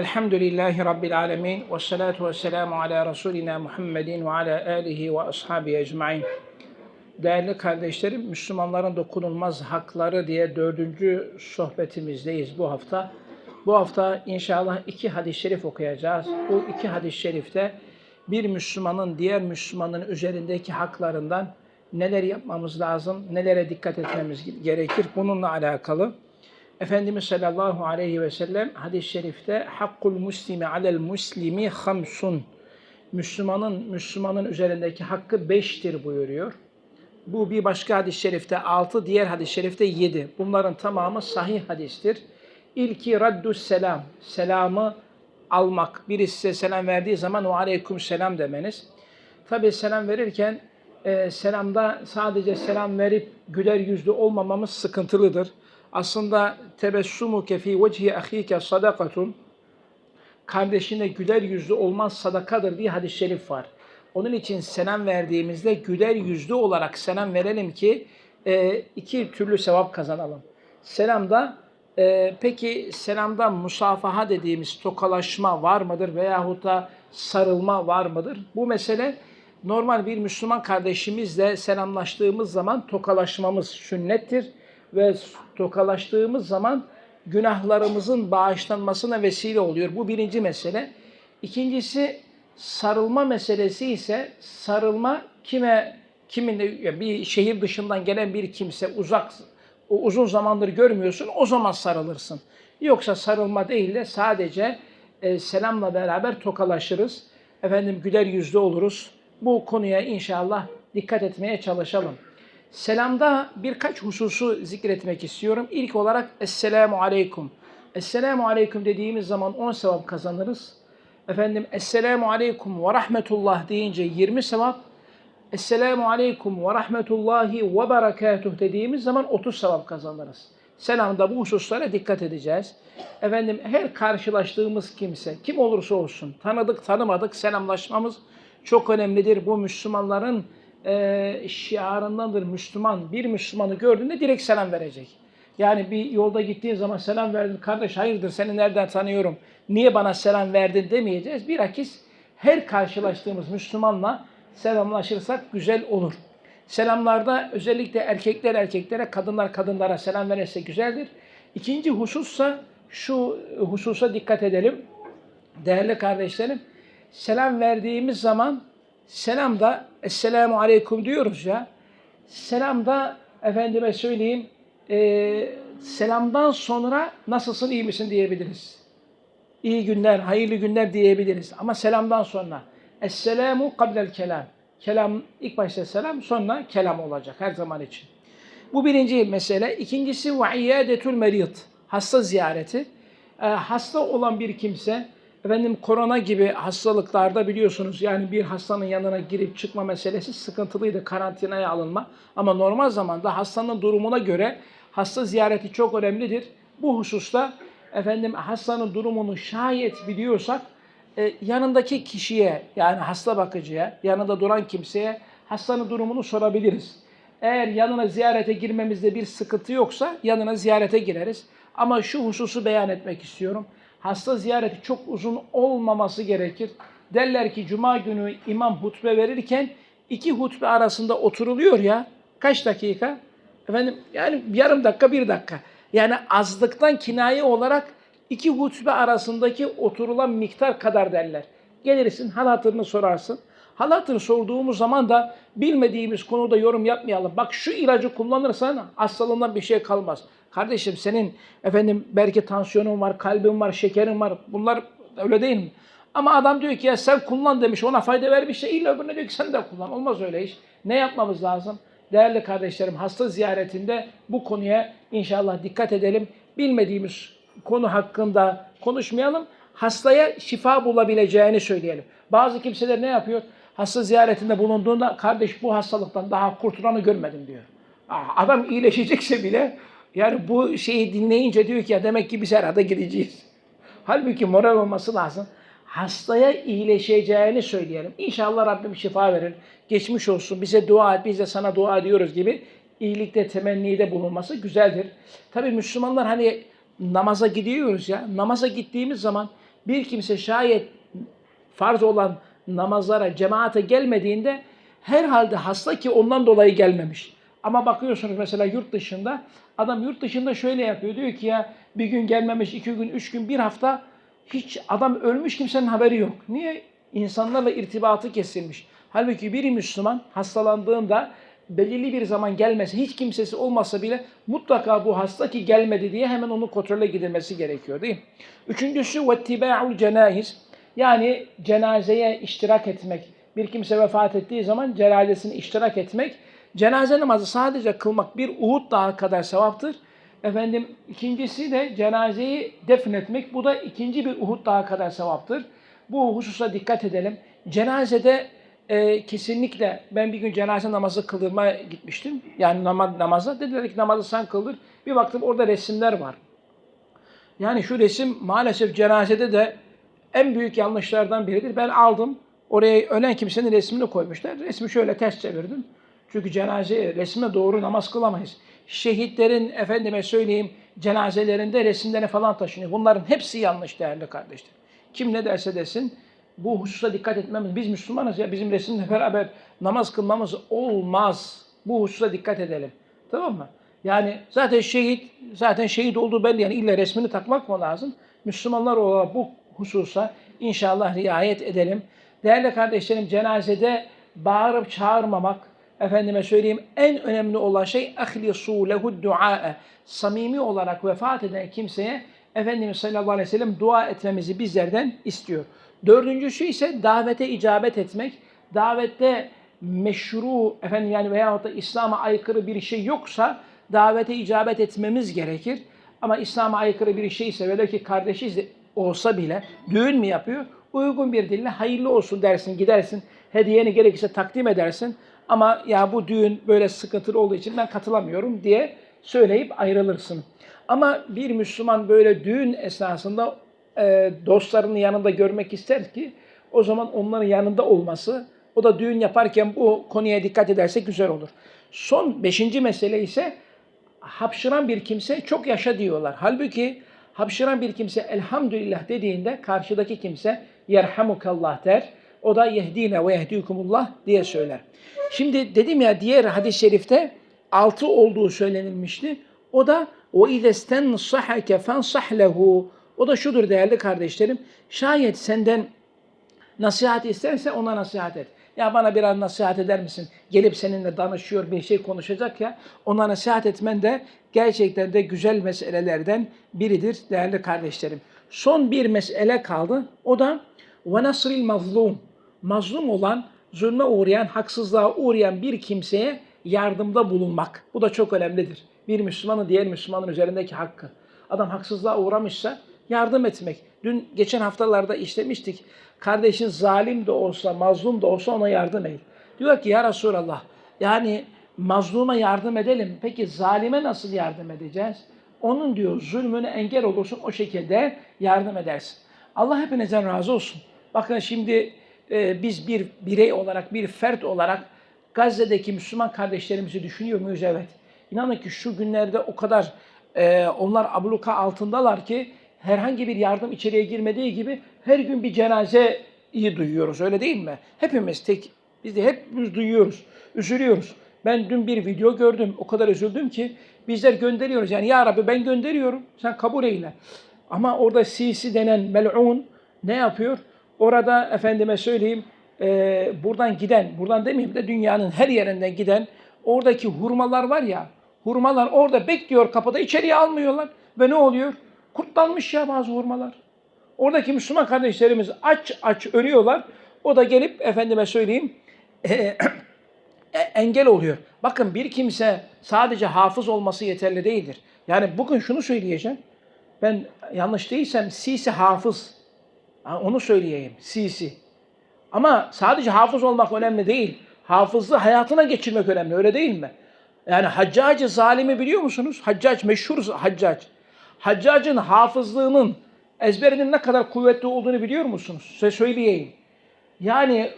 Elhamdülillahi Rabbil alemin ve salatu ve selamu ala Resulina Muhammedin ve ala alihi ve ashabi ecmain. Değerli kardeşlerim, Müslümanların dokunulmaz hakları diye dördüncü sohbetimizdeyiz bu hafta. Bu hafta inşallah iki hadis-i şerif okuyacağız. Bu iki hadis-i şerifte bir Müslümanın diğer Müslümanın üzerindeki haklarından neler yapmamız lazım, nelere dikkat etmemiz gerekir bununla alakalı. Efendimiz sallallahu aleyhi ve sellem hadis-i şerifte hakkul muslimi alel muslimi hamsun. Müslümanın Müslümanın üzerindeki hakkı beştir buyuruyor. Bu bir başka hadis-i şerifte altı, diğer hadis-i şerifte yedi. Bunların tamamı sahih hadistir. İlki raddus selam, selamı almak. Birisi size selam verdiği zaman o aleyküm selam demeniz. Tabi selam verirken e, selamda sadece selam verip güler yüzlü olmamamız sıkıntılıdır. Aslında tebessumu kefi vecihi ahike sadakatun kardeşine güler yüzlü olmaz sadakadır diye hadis-i şerif var. Onun için selam verdiğimizde güler yüzlü olarak selam verelim ki e, iki türlü sevap kazanalım. Selamda e, peki selamda musafaha dediğimiz tokalaşma var mıdır veyahut da sarılma var mıdır? Bu mesele normal bir Müslüman kardeşimizle selamlaştığımız zaman tokalaşmamız sünnettir ve tokalaştığımız zaman günahlarımızın bağışlanmasına vesile oluyor. Bu birinci mesele. İkincisi sarılma meselesi ise sarılma kime kiminle bir şehir dışından gelen bir kimse uzak uzun zamandır görmüyorsun o zaman sarılırsın. Yoksa sarılma değil de sadece e, selamla beraber tokalaşırız. Efendim güler yüzlü oluruz. Bu konuya inşallah dikkat etmeye çalışalım. Selamda birkaç hususu zikretmek istiyorum. İlk olarak Esselamu Aleyküm. Esselamu Aleyküm dediğimiz zaman 10 sevap kazanırız. Efendim Esselamu Aleyküm ve Rahmetullah deyince 20 sevap. Esselamu Aleyküm ve Rahmetullahi ve Berekatuh dediğimiz zaman 30 sevap kazanırız. Selamda bu hususlara dikkat edeceğiz. Efendim her karşılaştığımız kimse, kim olursa olsun, tanıdık tanımadık selamlaşmamız çok önemlidir. Bu Müslümanların e, şiarındandır Müslüman. Bir Müslümanı gördüğünde direkt selam verecek. Yani bir yolda gittiğin zaman selam verdin. Kardeş hayırdır seni nereden tanıyorum? Niye bana selam verdin demeyeceğiz. Bilakis her karşılaştığımız Müslümanla selamlaşırsak güzel olur. Selamlarda özellikle erkekler erkeklere, kadınlar kadınlara selam verirse güzeldir. İkinci husussa şu hususa dikkat edelim. Değerli kardeşlerim, selam verdiğimiz zaman selam da Esselamu Aleyküm diyoruz ya. Selam da efendime söyleyeyim e, selamdan sonra nasılsın iyi misin diyebiliriz. İyi günler, hayırlı günler diyebiliriz. Ama selamdan sonra Esselamu kablel kelam. Kelam ilk başta selam sonra kelam olacak her zaman için. Bu birinci mesele. İkincisi ve iyadetul merid. Hasta ziyareti. E, hasta olan bir kimse Efendim korona gibi hastalıklarda biliyorsunuz yani bir hastanın yanına girip çıkma meselesi sıkıntılıydı karantinaya alınma. Ama normal zamanda hastanın durumuna göre hasta ziyareti çok önemlidir. Bu hususta efendim hastanın durumunu şayet biliyorsak e, yanındaki kişiye yani hasta bakıcıya yanında duran kimseye hastanın durumunu sorabiliriz. Eğer yanına ziyarete girmemizde bir sıkıntı yoksa yanına ziyarete gireriz. Ama şu hususu beyan etmek istiyorum hasta ziyareti çok uzun olmaması gerekir. Derler ki cuma günü imam hutbe verirken iki hutbe arasında oturuluyor ya kaç dakika? Efendim yani yarım dakika bir dakika. Yani azlıktan kinaye olarak iki hutbe arasındaki oturulan miktar kadar derler. Gelirsin hal hatırını sorarsın. Hal hatırını sorduğumuz zaman da bilmediğimiz konuda yorum yapmayalım. Bak şu ilacı kullanırsan hastalığından bir şey kalmaz. Kardeşim senin efendim belki tansiyonun var, kalbin var, şekerin var. Bunlar öyle değil mi? Ama adam diyor ki ya sen kullan demiş, ona fayda vermiş de illa öbürüne diyor ki sen de kullan. Olmaz öyle iş. Ne yapmamız lazım? Değerli kardeşlerim hasta ziyaretinde bu konuya inşallah dikkat edelim. Bilmediğimiz konu hakkında konuşmayalım. Hastaya şifa bulabileceğini söyleyelim. Bazı kimseler ne yapıyor? Hasta ziyaretinde bulunduğunda kardeş bu hastalıktan daha kurtulanı görmedim diyor. Adam iyileşecekse bile yani bu şeyi dinleyince diyor ki ya demek ki biz herhalde gideceğiz. Halbuki moral olması lazım. Hastaya iyileşeceğini söyleyelim. İnşallah Rabbim şifa verir. Geçmiş olsun. Bize dua et. Biz de sana dua ediyoruz gibi iyilikte temennide bulunması güzeldir. Tabii Müslümanlar hani namaza gidiyoruz ya. Namaza gittiğimiz zaman Bir kimse şayet farz olan namazlara, cemaate gelmediğinde herhalde hasta ki ondan dolayı gelmemiş. Ama bakıyorsunuz mesela yurt dışında adam yurt dışında şöyle yapıyor. Diyor ki ya bir gün gelmemiş, iki gün, üç gün, bir hafta hiç adam ölmüş kimsenin haberi yok. Niye? İnsanlarla irtibatı kesilmiş. Halbuki bir Müslüman hastalandığında belirli bir zaman gelmesi, hiç kimsesi olmasa bile mutlaka bu hasta ki gelmedi diye hemen onu kontrole gidilmesi gerekiyor değil mi? Üçüncüsü vettiba'ul cenayiz. Yani cenazeye iştirak etmek. Bir kimse vefat ettiği zaman cenazesini iştirak etmek. Cenaze namazı sadece kılmak bir Uhud dağı kadar sevaptır. Efendim ikincisi de cenazeyi defnetmek. Bu da ikinci bir Uhud dağı kadar sevaptır. Bu hususa dikkat edelim. Cenazede e, kesinlikle ben bir gün cenaze namazı kıldırmaya gitmiştim. Yani namaz, namaza. Dediler ki namazı sen kıldır. Bir baktım orada resimler var. Yani şu resim maalesef cenazede de en büyük yanlışlardan biridir. Ben aldım. Oraya ölen kimsenin resmini koymuşlar. Resmi şöyle ters çevirdim. Çünkü cenaze resme doğru namaz kılamayız. Şehitlerin efendime söyleyeyim cenazelerinde resimleri falan taşınıyor. Bunların hepsi yanlış değerli kardeşler. Kim ne derse desin bu hususa dikkat etmemiz. Biz Müslümanız ya bizim resimle beraber namaz kılmamız olmaz. Bu hususa dikkat edelim. Tamam mı? Yani zaten şehit, zaten şehit olduğu belli. Yani illa resmini takmak mı lazım? Müslümanlar olarak bu hususa inşallah riayet edelim. Değerli kardeşlerim cenazede bağırıp çağırmamak, efendime söyleyeyim en önemli olan şey ahlisu lehu du'a. Samimi olarak vefat eden kimseye Efendimiz sallallahu aleyhi ve sellem dua etmemizi bizlerden istiyor. Dördüncüsü ise davete icabet etmek. Davette meşru efendim yani veyahut da İslam'a aykırı bir şey yoksa davete icabet etmemiz gerekir. Ama İslam'a aykırı bir şeyse velev ki kardeşiz de olsa bile düğün mü yapıyor? Uygun bir dille hayırlı olsun dersin, gidersin. Hediyeni gerekirse takdim edersin. Ama ya bu düğün böyle sıkıntılı olduğu için ben katılamıyorum diye söyleyip ayrılırsın. Ama bir Müslüman böyle düğün esnasında e, dostlarının yanında görmek ister ki o zaman onların yanında olması, o da düğün yaparken bu konuya dikkat ederse güzel olur. Son beşinci mesele ise hapşıran bir kimse çok yaşa diyorlar. Halbuki hapşıran bir kimse elhamdülillah dediğinde karşıdaki kimse yerhamukallah der. O da yehdine ve yehdikumullah diye söyler. Şimdi dedim ya diğer hadis-i şerifte altı olduğu söylenilmişti. O da o izesten sahake fensah lehu. O da şudur değerli kardeşlerim. Şayet senden nasihat isterse ona nasihat et. Ya bana biraz nasihat eder misin? Gelip seninle danışıyor, bir şey konuşacak ya. Ona nasihat etmen de gerçekten de güzel meselelerden biridir değerli kardeşlerim. Son bir mesele kaldı. O da nasril mazlum. Mazlum olan, zulme uğrayan, haksızlığa uğrayan bir kimseye yardımda bulunmak. Bu da çok önemlidir. Bir Müslümanın diğer Müslümanın üzerindeki hakkı. Adam haksızlığa uğramışsa yardım etmek. Dün geçen haftalarda işlemiştik. Kardeşin zalim de olsa, mazlum da olsa ona yardım et. Diyor ki ya Resulallah yani mazluma yardım edelim. Peki zalime nasıl yardım edeceğiz? Onun diyor zulmüne engel olursun o şekilde yardım edersin. Allah hepinizden razı olsun. Bakın şimdi e, biz bir birey olarak, bir fert olarak Gazze'deki Müslüman kardeşlerimizi düşünüyor muyuz? Evet. İnanın ki şu günlerde o kadar e, onlar abluka altındalar ki herhangi bir yardım içeriye girmediği gibi her gün bir cenazeyi duyuyoruz öyle değil mi? Hepimiz tek, biz de hepimiz duyuyoruz, üzülüyoruz. Ben dün bir video gördüm, o kadar üzüldüm ki bizler gönderiyoruz. Yani ya Rabbi ben gönderiyorum, sen kabul eyle. Ama orada Sisi denen mel'un ne yapıyor? Orada efendime söyleyeyim, e, buradan giden, buradan demeyeyim de dünyanın her yerinden giden oradaki hurmalar var ya, hurmalar orada bekliyor kapıda, içeriye almıyorlar. Ve ne oluyor? Kurtlanmış ya bazı hurmalar. Oradaki Müslüman kardeşlerimiz aç aç ölüyorlar. O da gelip efendime söyleyeyim e, e, engel oluyor. Bakın bir kimse sadece hafız olması yeterli değildir. Yani bugün şunu söyleyeceğim. Ben yanlış değilsem Sisi hafız. Ha, onu söyleyeyim. Sisi. Ama sadece hafız olmak önemli değil. Hafızlığı hayatına geçirmek önemli. Öyle değil mi? Yani Haccacı zalimi biliyor musunuz? Haccac meşhur Haccac. Haccacın hafızlığının ezberinin ne kadar kuvvetli olduğunu biliyor musunuz? Size söyleyeyim. Yani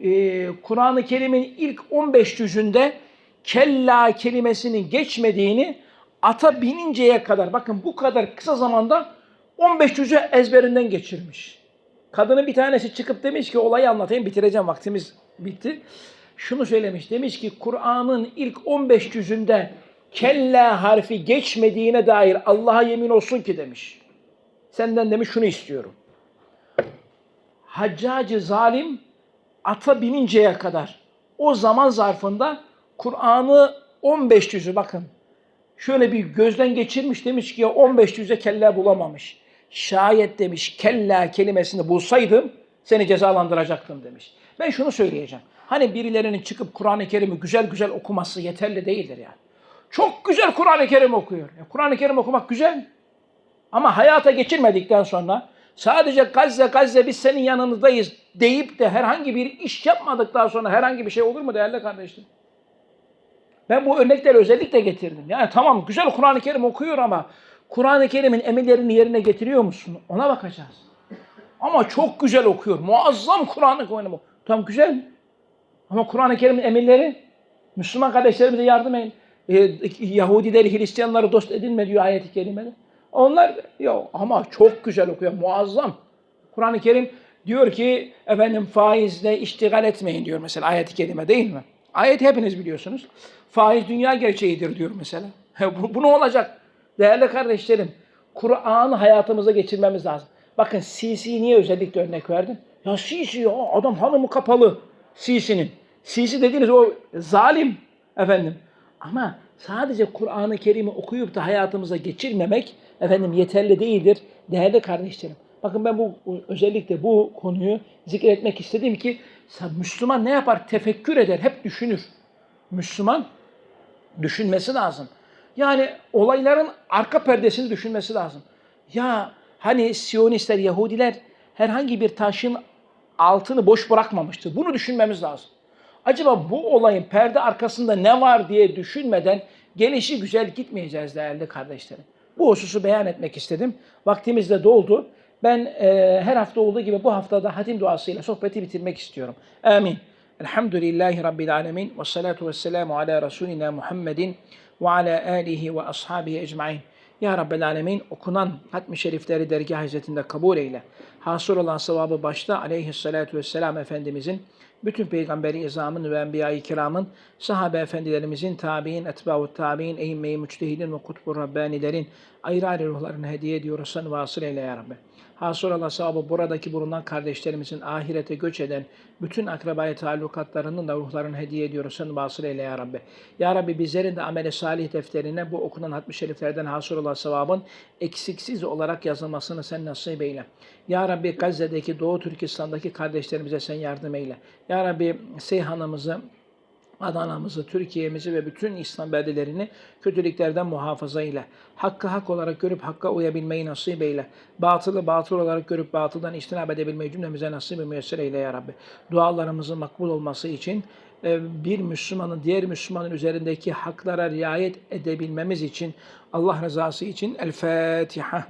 e, Kur'an-ı Kerim'in ilk 15 cüzünde kella kelimesinin geçmediğini ata bininceye kadar bakın bu kadar kısa zamanda 15 cüzü ezberinden geçirmiş. Kadının bir tanesi çıkıp demiş ki olayı anlatayım bitireceğim vaktimiz bitti. Şunu söylemiş demiş ki Kur'an'ın ilk 15 cüzünde kella harfi geçmediğine dair Allah'a yemin olsun ki demiş. Senden demiş şunu istiyorum. Haccacı zalim ata bininceye kadar o zaman zarfında Kur'an'ı 15 cüzü bakın şöyle bir gözden geçirmiş demiş ki ya 15 yüze kella bulamamış. Şayet demiş kella kelimesini bulsaydım seni cezalandıracaktım demiş. Ben şunu söyleyeceğim. Hani birilerinin çıkıp Kur'an-ı Kerim'i güzel güzel okuması yeterli değildir yani. Çok güzel Kur'an-ı Kerim okuyor. Ya Kur'an-ı Kerim okumak güzel. Ama hayata geçirmedikten sonra sadece Gazze Gazze biz senin yanınızdayız deyip de herhangi bir iş yapmadıktan sonra herhangi bir şey olur mu değerli kardeşlerim? Ben bu örnekleri özellikle getirdim. Yani tamam güzel Kur'an-ı Kerim okuyor ama Kur'an-ı Kerim'in emirlerini yerine getiriyor musun? Ona bakacağız. Ama çok güzel okuyor. Muazzam Kur'an-ı Kerim. Tamam güzel. Ama Kur'an-ı Kerim'in emirleri Müslüman kardeşlerimize yardım edin. Ee, Yahudileri, Hristiyanları dost edinme diyor ayet-i kerimede. Onlar yok ama çok güzel okuyor. Muazzam. Kur'an-ı Kerim diyor ki efendim faizle iştigal etmeyin diyor mesela ayet-i kerime değil mi? Ayet hepiniz biliyorsunuz. Faiz dünya gerçeğidir diyor mesela. bu, bu ne olacak? Değerli kardeşlerim, Kur'an'ı hayatımıza geçirmemiz lazım. Bakın Sisi'yi niye özellikle örnek verdim? Ya Sisi ya adam hanımı kapalı Sisi'nin. Sisi dediğiniz o zalim efendim. Ama sadece Kur'an-ı Kerim'i okuyup da hayatımıza geçirmemek efendim yeterli değildir değerli kardeşlerim. Bakın ben bu özellikle bu konuyu zikretmek istedim ki Müslüman ne yapar? Tefekkür eder, hep düşünür. Müslüman düşünmesi lazım. Yani olayların arka perdesini düşünmesi lazım. Ya hani Siyonistler, Yahudiler herhangi bir taşın altını boş bırakmamıştır. Bunu düşünmemiz lazım. Acaba bu olayın perde arkasında ne var diye düşünmeden gelişi güzel gitmeyeceğiz değerli kardeşlerim. Bu hususu beyan etmek istedim. Vaktimiz de doldu. Ben e, her hafta olduğu gibi bu haftada hatim duasıyla sohbeti bitirmek istiyorum. Amin. Elhamdülillahi Rabbil alemin. Ve salatu ve selamu ala Resulina Muhammedin ve ala alihi ve ashabihi ecmain. Ya Rabbel Alemin okunan hatmi şerifleri dergah hizmetinde kabul eyle. Hasır olan sevabı başta aleyhissalatu vesselam Efendimizin, bütün peygamberi izamın ve enbiya-i kiramın, sahabe efendilerimizin, tabi'in, etba'u tabi'in, eğimme-i müçtehidin ve kutbu Rabbanilerin ayrı ayrı ruhlarını hediye ediyoruz. Sen vasıl eyle ya Rabbi. Hasır Allah sevabı buradaki bulunan kardeşlerimizin ahirete göç eden bütün akrabayı talukatlarının da ruhlarını hediye ediyoruz. Sen vasıl eyle ya Rabbi. Ya Rabbi bizlerin de amele salih defterine bu okunan hatmi şeriflerden hasır olan sevabın eksiksiz olarak yazılmasını sen nasip eyle. Ya Rabbi Gazze'deki Doğu Türkistan'daki kardeşlerimize sen yardım eyle. Ya Rabbi Seyhan'ımızı, Adana'mızı, Türkiye'mizi ve bütün İslam beldelerini kötülüklerden muhafaza ile. Hakkı hak olarak görüp hakka uyabilmeyi nasip eyle. Batılı batıl olarak görüp batıldan iştinab edebilmeyi cümlemize nasip ve müyesser eyle ya Rabbi. Dualarımızın makbul olması için e, bir Müslümanın diğer Müslümanın üzerindeki haklara riayet edebilmemiz için Allah rızası için El Fatiha.